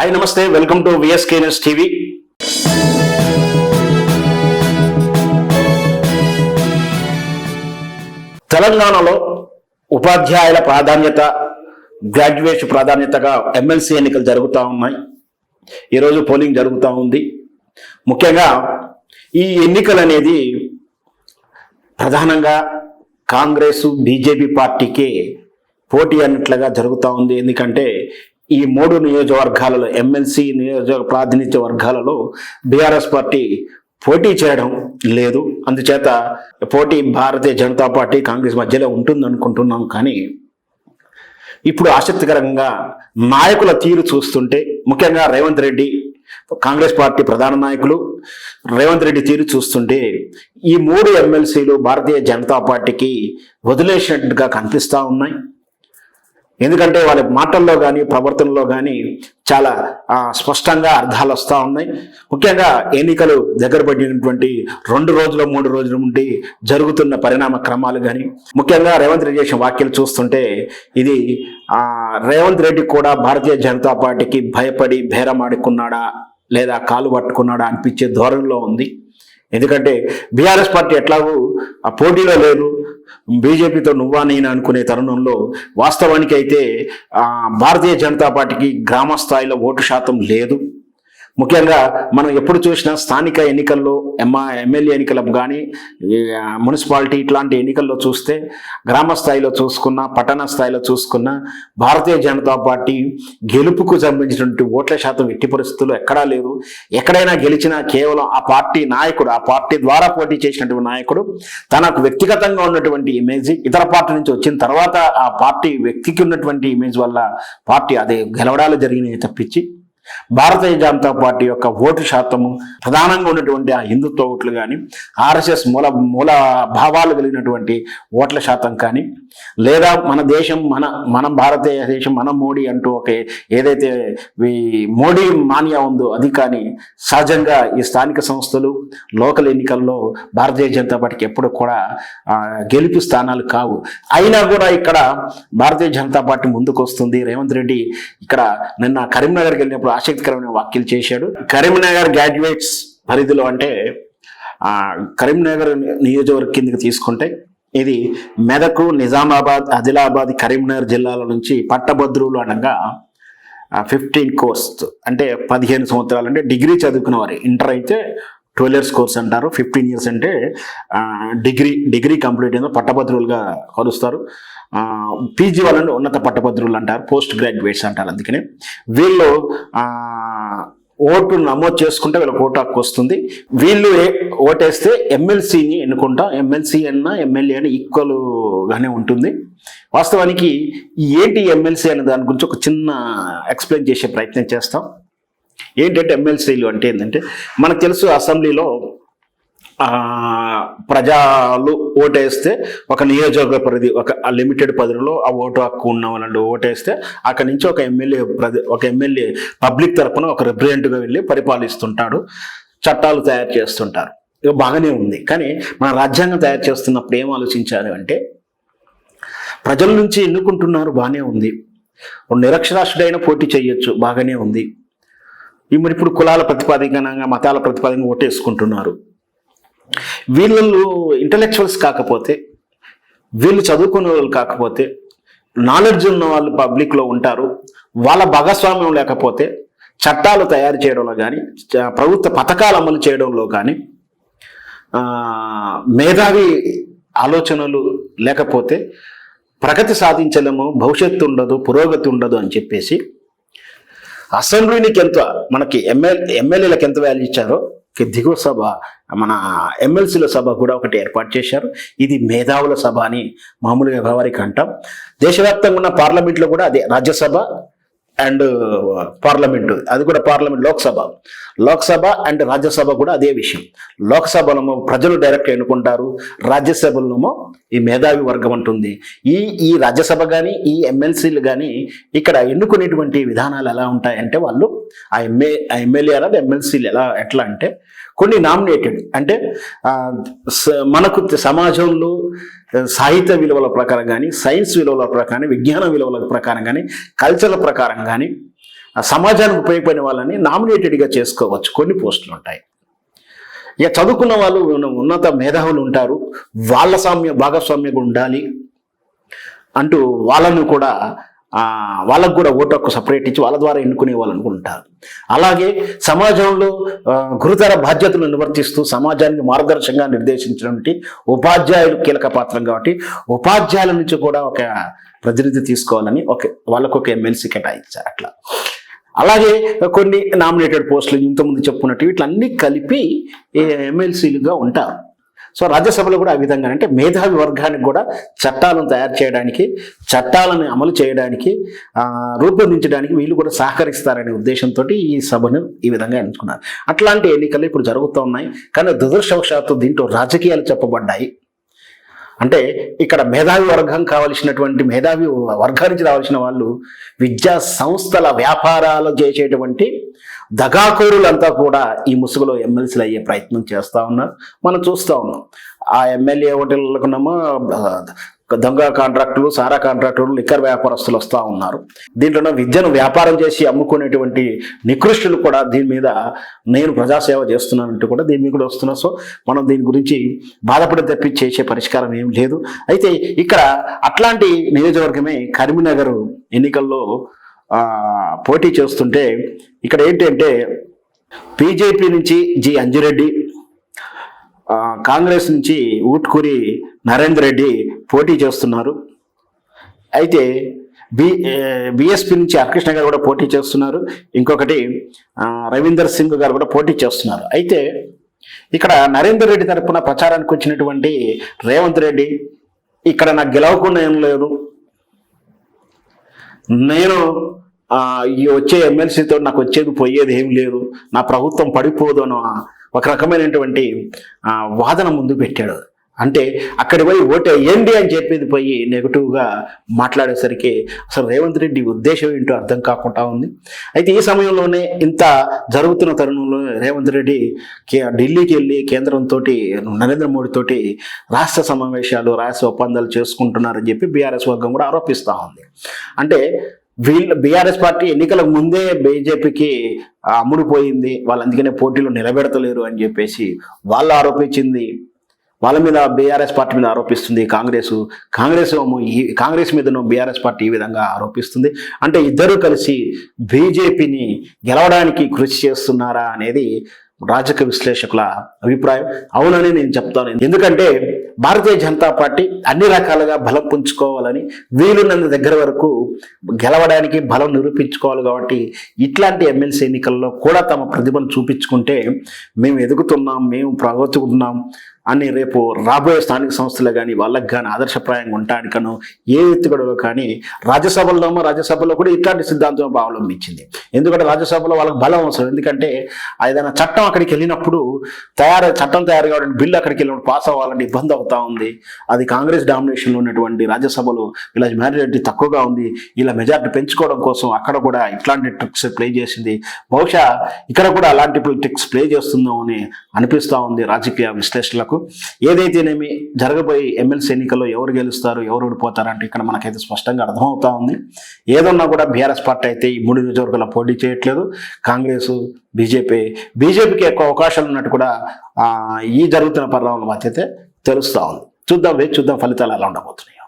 Hi namaste. Welcome to VSK news TV తెలంగాణలో ఉపాధ్యాయుల ప్రాధాన్యత గ్రాడ్యుయేట్ ప్రాధాన్యతగా ఎమ్మెల్సీ ఎన్నికలు జరుగుతూ ఉన్నాయి. ఈరోజు పోలింగ్ జరుగుతూ ఉంది. ముఖ్యంగా ఈ ఎన్నికలు అనేది ప్రధానంగా కాంగ్రెస్ బీజేపీ పార్టీకి పోటీ అన్నట్లుగా జరుగుతూ ఉంది. ఎందుకంటే ఈ మూడు నియోజకవర్గాలలో ఎమ్మెల్సీ నియోజక ప్రాతినిధ్య వర్గాలలో బీఆర్ఎస్ పార్టీ పోటీ చేయడం లేదు. అందుచేత పోటీ భారతీయ జనతా పార్టీ కాంగ్రెస్ మధ్యలో ఉంటుంది అనుకుంటున్నాం కానీ ఇప్పుడు ఆసక్తికరంగా నాయకుల తీరు చూస్తుంటే ముఖ్యంగా రేవంత్ రెడ్డి కాంగ్రెస్ పార్టీ ప్రధాన నాయకులు రేవంత్ రెడ్డి తీరు చూస్తుంటే ఈ మూడు ఎమ్మెల్సీలు భారతీయ జనతా పార్టీకి వదిలేసినట్టుగా కనిపిస్తూ ఉన్నాయి. ఎందుకంటే వాళ్ళ మాటల్లో కానీ ప్రవర్తనలో కానీ చాలా స్పష్టంగా అర్థాలు వస్తూ ఉన్నాయి. ముఖ్యంగా ఎన్నికలు దగ్గర పడినటువంటి రెండు రోజులు మూడు రోజుల నుండి జరుగుతున్న పరిణామ క్రమాలు కానీ ముఖ్యంగా రేవంత్ రెడ్డి చేసిన వ్యాఖ్యలు చూస్తుంటే ఇది రేవంత్ రెడ్డి కూడా భారతీయ జనతా పార్టీకి భయపడి బేరమాడుకున్నాడా లేదా కాలు పట్టుకున్నాడా అనిపించే ధోరణిలో ఉంది. ఎందుకంటే బీఆర్ఎస్ పార్టీ ఎట్లాగూ ఆ పోటీలో లేదు బీజేపీతో నువ్వా నేను అనుకునే తరుణంలో వాస్తవానికి అయితే భారతీయ జనతా పార్టీకి గ్రామ స్థాయిలో ఓటు శాతం లేదు. ముఖ్యంగా మనం ఎప్పుడు చూసినా స్థానిక ఎన్నికల్లో ఎంఆ ఎమ్మెల్యే ఎన్నికల కానీ మున్సిపాలిటీ ఇట్లాంటి ఎన్నికల్లో చూస్తే గ్రామ స్థాయిలో చూసుకున్నా పట్టణ స్థాయిలో చూసుకున్నా భారతీయ జనతా పార్టీ గెలుపుకు సంబంధించినటువంటి ఓట్ల శాతం ఎట్టి పరిస్థితుల్లో ఎక్కడా లేదు. ఎక్కడైనా గెలిచినా కేవలం ఆ పార్టీ నాయకుడు ఆ పార్టీ ద్వారా పోటీ చేసినటువంటి నాయకుడు తనకు వ్యక్తిగతంగా ఉన్నటువంటి ఇమేజ్ ఇతర పార్టీ నుంచి వచ్చిన తర్వాత ఆ పార్టీ వ్యక్తికి ఉన్నటువంటి ఇమేజ్ వల్ల పార్టీ అదే గెలవడాలు జరిగినాయి తప్పించి భారతీయ జనతా పార్టీ యొక్క ఓటు శాతము ప్రధానంగా ఉన్నటువంటి ఆ హిందుత్వ ఓట్లు కానీ ఆర్ఎస్ఎస్ మూల మూల భావాలు కలిగినటువంటి ఓట్ల శాతం కానీ లేదా మన దేశం మన మనం భారతీయ దేశం మన మోడీ అంటూ ఒక ఏదైతే ఈ మోడీ మాన్యా ఉందో అది కానీ సహజంగా ఈ స్థానిక సంస్థలు లోకల్ ఎన్నికల్లో భారతీయ జనతా పార్టీకి ఎప్పుడు కూడా గెలుపు స్థానాలు కావు. అయినా కూడా ఇక్కడ భారతీయ జనతా పార్టీ ముందుకు వస్తుంది రేవంత్ రెడ్డి ఇక్కడ నిన్న కరీంనగర్కి వెళ్ళినప్పుడు ఆసక్తికరమైన వ్యాఖ్యలు చేశాడు. కరీంనగర్ గ్రాడ్యుయేట్స్ పరిధిలో అంటే కరీంనగర్ నియోజకవర్గం కిందకి తీసుకుంటే ఇది మెదకు నిజామాబాద్ ఆదిలాబాద్ కరీంనగర్ జిల్లాల నుంచి పట్టభద్రులు అనగా ఫిఫ్టీన్ కోర్స్ అంటే పదిహేను సంవత్సరాలు అంటే డిగ్రీ చదువుకున్న వారు. ఇంటర్ అయితే ట్వెల్వ్ ఇయర్స్ కోర్స్ అంటారు. ఫిఫ్టీన్ ఇయర్స్ అంటే డిగ్రీ డిగ్రీ కంప్లీట్ అయిన పట్టభద్రులుగా కొలుస్తారు. పీజీ వాళ్ళని ఉన్నత పట్టభద్రులు అంటారు పోస్ట్ గ్రాడ్యుయేట్స్ అంటారు అందుకనే. వీళ్ళు ఓటు నమోదు చేసుకుంటే వీళ్ళకి ఓటు హక్కు వస్తుంది. వీళ్ళు ఓటేస్తే ఎమ్మెల్సీని ఎన్నుకుంటాం ఎమ్మెల్సీ అన్న ఎమ్మెల్యే అని ఈక్వల్గానే ఉంటుంది. వాస్తవానికి ఏంటి ఎమ్మెల్సీ అనే దాని గురించి ఒక చిన్న ఎక్స్ప్లెయిన్ చేసే ప్రయత్నం చేస్తాం. ఏంటంటే ఎమ్మెల్సీలు అంటే ఏంటంటే మనకు తెలుసు అసెంబ్లీలో ప్రజలు ఓటేస్తే ఒక నియోజకవర్గ పరిధి ఒక లిమిటెడ్ పరిధిలో ఆ ఓటు హక్కు ఉన్న వాళ్ళు ఓటేస్తే అక్కడి నుంచి ఒక ఎమ్మెల్యే ఒక ఎమ్మెల్యే పబ్లిక్ తరఫున ఒక రిప్రజెంట్గా వెళ్ళి పరిపాలిస్తుంటాడు చట్టాలు తయారు చేస్తుంటారు. ఇక బాగానే ఉంది. కానీ మన రాజ్యాంగం తయారు చేస్తున్నప్పుడు ఏం ఆలోచించారు అంటే ప్రజల నుంచి ఎన్నుకుంటున్నారు బాగానే ఉంది. నిరక్షరాస్యుడైన పోటీ చేయొచ్చు బాగానే ఉంది. మరి ఇప్పుడు కులాల ప్రతిపాదికనంగా మతాల ప్రతిపాదనగా ఓటేసుకుంటున్నారు. వీళ్ళు ఇంటలెక్చువల్స్ కాకపోతే వీళ్ళు చదువుకున్న వాళ్ళు కాకపోతే నాలెడ్జ్ ఉన్న వాళ్ళు పబ్లిక్లో ఉంటారు వాళ్ళ భాగస్వామ్యం లేకపోతే చట్టాలు తయారు చేయడంలో కానీ ప్రభుత్వ పథకాలు అమలు చేయడంలో కానీ మేధావి ఆలోచనలు లేకపోతే ప్రగతి సాధించలేము భవిష్యత్తు ఉండదు పురోగతి ఉండదు అని చెప్పేసి అసెంబ్లీనికి ఎంత మనకి ఎమ్మెల్యే ఎమ్మెల్యేలకు ఎంత వాల్యూ ఇచ్చారో దిగువ సభ మన ఎమ్మెల్సీల సభ కూడా ఒకటి ఏర్పాటు చేశారు. ఇది మేధావుల సభ అని మామూలుగా వ్యవహారిక అంటాం. దేశవ్యాప్తంగా ఉన్న పార్లమెంట్లో కూడా అదే రాజ్యసభ అండ్ పార్లమెంటు. అది కూడా పార్లమెంట్ లోక్సభ. లోక్సభ అండ్ రాజ్యసభ కూడా అదే విషయం. లోక్సభలో ప్రజలు డైరెక్ట్ ఎన్నుకుంటారు. రాజ్యసభలోమో ఈ మేధావి వర్గం ఉంటుంది ఈ ఈ రాజ్యసభ కానీ ఈ ఎమ్మెల్సీలు కానీ ఇక్కడ ఎన్నుకునేటువంటి విధానాలు ఎలా ఉంటాయంటే వాళ్ళు ఆ ఎమ్మె ఆ ఎమ్మెల్యే అనేది ఎమ్మెల్సీలు ఎలా ఎట్లా అంటే కొన్ని నామినేటెడ్ అంటే స- మనకు సమాజంలో సాహిత్య విలువల ప్రకారం కానీ సైన్స్ విలువల ప్రకారం విజ్ఞాన విలువల ప్రకారం కానీ కల్చర్ల ప్రకారం కానీ సమాజానికి ఉపయోగపడిన వాళ్ళని నామినేటెడ్గా చేసుకోవచ్చు. కొన్ని పోస్టులు ఉంటాయి. ఇక చదువుకున్న వాళ్ళు ఉన్నత మేధావులు ఉంటారు. వాళ్ళ సామ్య భాగస్వామ్యం ఉండాలి అంటూ వాళ్ళను కూడా వాళ్ళకు కూడా ఓటు హక్కు సపరేట్ ఇచ్చి వాళ్ళ ద్వారా ఎన్నుకునే వాళ్ళు అనుకుంటారు. అలాగే సమాజంలో గురుతర బాధ్యతలు నిర్వర్తిస్తూ సమాజానికి మార్గదర్శకంగా నిర్దేశించినటువంటి ఉపాధ్యాయులు కీలక పాత్రం కాబట్టి ఉపాధ్యాయుల నుంచి కూడా ఒక ప్రతినిధి తీసుకోవాలని ఒక వాళ్ళకు ఒక ఎమ్మెల్సీ కేటాయించారు అట్లా. అలాగే కొన్ని నామినేటెడ్ పోస్టులు ఇంతకుముందు చెప్పుకున్నట్టు వీటిలన్నీ కలిపి ఎమ్మెల్సీలుగా ఉంటారు. సో రాజ్యసభలో కూడా ఆ విధంగా అంటే మేధావి వర్గానికి కూడా చట్టాలను తయారు చేయడానికి చట్టాలను అమలు చేయడానికి రూపొందించడానికి వీళ్ళు కూడా సహకరిస్తారనే ఉద్దేశంతో ఈ సభను ఈ విధంగా ఎంచుకున్నారు. అట్లాంటి ఎన్నికలు ఇప్పుడు జరుగుతూ ఉన్నాయి. కానీ దురదృష్టవశాత్తు దీంట్లో రాజకీయాలు చెప్పబడ్డాయి. అంటే ఇక్కడ మేధావి వర్గం కావలసినటువంటి మేధావి వర్గానికి రావాల్సిన వాళ్ళు విద్యా సంస్థల వ్యాపారాలు చేసేటువంటి దగాకోరులంతా కూడా ఈ ముసుగులో ఎమ్మెల్సీలు అయ్యే ప్రయత్నం చేస్తూ ఉన్నారు. మనం చూస్తూ ఉన్నాం. ఆ ఎమ్మెల్యే హోటళ్ళకునేమో దొంగ కాంట్రాక్టులు సారా కాంట్రాక్టులు లిక్కర్ వ్యాపారస్తులు వస్తూ ఉన్నారు. దీంట్లో విద్యను వ్యాపారం చేసి అమ్ముకునేటువంటి నికృష్టులు కూడా దీని మీద నేను ప్రజాసేవ చేస్తున్నానంటూ కూడా దీని మీద కూడా వస్తున్నా. సో మనం దీని గురించి బాధపడి తప్పి చేసే పరిష్కారం ఏం లేదు. అయితే ఇక్కడ అట్లాంటి నియోజకవర్గమే కరీంనగర్ ఎన్నికల్లో పోటీ చేస్తుంటే ఇక్కడ ఏంటంటే బీజేపీ నుంచి జి అంజిరెడ్డి కాంగ్రెస్ నుంచి ఊట్కూరి నరేందర్ రెడ్డి పోటీ చేస్తున్నారు. అయితే బి బిఎస్పి నుంచి హరికృష్ణ గారు కూడా పోటీ చేస్తున్నారు. ఇంకొకటి రవీందర్ సింగ్ గారు కూడా పోటీ చేస్తున్నారు. అయితే ఇక్కడ నరేందర్ రెడ్డి తరపున ప్రచారానికి వచ్చినటువంటి రేవంత్ రెడ్డి ఇక్కడ నాకు గెలవకుండా ఏం లేదు. నేను ఈ వచ్చే ఎమ్మెల్సీతో నాకు వచ్చేది పోయేది ఏం లేదు. నా ప్రభుత్వం పడిపోదు అని ఒక రకమైనటువంటి వాదన ముందు పెట్టాడు. అంటే అక్కడ పోయి ఓటు వేయండి అని చెప్పేది పోయి నెగటివ్గా మాట్లాడేసరికి అసలు రేవంత్ రెడ్డి ఉద్దేశం ఏంటో అర్థం కాకుండా ఉంది. అయితే ఈ సమయంలోనే ఇంత జరుగుతున్న తరుణంలో రేవంత్ రెడ్డి ఢిల్లీకి వెళ్ళి కేంద్రంతో నరేంద్ర మోడీతో రాష్ట్ర సమావేశాలు రాష్ట్ర ఒప్పందాలు చేసుకుంటున్నారని చెప్పి బీఆర్ఎస్ వర్గం కూడా ఆరోపిస్తూ ఉంది. అంటే వీళ్ళు బీఆర్ఎస్ పార్టీ ఎన్నికలకు ముందే బీజేపీకి అమ్ముడుపోయింది వాళ్ళు అందుకనే పోటీలో నిలబెడతలేరు అని చెప్పేసి వాళ్ళు ఆరోపించింది. వాళ్ళ మీద బీఆర్ఎస్ పార్టీ మీద ఆరోపిస్తుంది కాంగ్రెస్. కాంగ్రెస్ ఈ కాంగ్రెస్ మీదనో బీఆర్ఎస్ పార్టీ ఈ విధంగా ఆరోపిస్తుంది. అంటే ఇద్దరూ కలిసి బీజేపీని గెలవడానికి కృషి చేస్తున్నారా అనేది రాజకీయ విశ్లేషకుల అభిప్రాయం అవునని నేను చెప్తాను. ఎందుకంటే భారతీయ జనతా పార్టీ అన్ని రకాలుగా బలం పుంజుకోవాలని వీలున్నంత దగ్గర వరకు గెలవడానికి బలం నిరూపించుకోవాలి కాబట్టి ఇట్లాంటి ఎమ్మెల్సీ ఎన్నికల్లో కూడా తమ ప్రతిభను చూపించుకుంటే మేము ఎదుగుతున్నాం మేము ప్రవర్తుకున్నాం అని రేపు రాబోయే స్థానిక సంస్థలు కానీ వాళ్ళకి కానీ ఆదర్శప్రాయంగా ఉండటానికను ఏ ఎత్తుగడలో కానీ రాజ్యసభలోమో రాజ్యసభలో కూడా ఇట్లాంటి సిద్ధాంతం అవలంబించింది. ఎందుకంటే రాజ్యసభలో వాళ్ళకి బలం అవసరం. ఎందుకంటే ఏదైనా చట్టం అక్కడికి వెళ్ళినప్పుడు తయారు చట్టం తయారు కావడానికి బిల్లు అక్కడికి వెళ్ళినప్పుడు పాస్ అవ్వాలంటే ఇబ్బంది అవుతా ఉంది. అది కాంగ్రెస్ డామినేషన్లో ఉన్నటువంటి రాజ్యసభలో ఇలా మెజారిటీ తక్కువగా ఉంది. ఇలా మెజారిటీ పెంచుకోవడం కోసం అక్కడ కూడా ఇట్లాంటి ట్రిక్స్ ప్లే చేసింది. బహుశా ఇక్కడ కూడా అలాంటి ట్రిక్స్ ప్లే చేస్తుందో అని అనిపిస్తూ ఉంది రాజకీయ విశ్లేషణలకు ఏదైతేనేమి జరగబోయే ఎమ్మెల్సీ ఎన్నికల్లో ఎవరు గెలుస్తారు ఎవరు ఓడిపోతారంటే ఇక్కడ మనకైతే స్పష్టంగా అర్థమవుతా ఉంది. ఏదన్నా కూడా బీఆర్ఎస్ పార్టీ అయితే ఈ మూడు నియోజకవర్గాల పోటీ చేయట్లేదు. కాంగ్రెస్ బీజేపీ బీజేపీకి ఎక్కువ అవకాశాలు ఉన్నట్టు కూడా ఈ జరుగుతున్న పరిణామాల మధ్య అయితే తెలుస్తూ ఉంది. చూద్దాం వేచి చూద్దాం ఫలితాలు ఎలా ఉండబోతున్నాయి.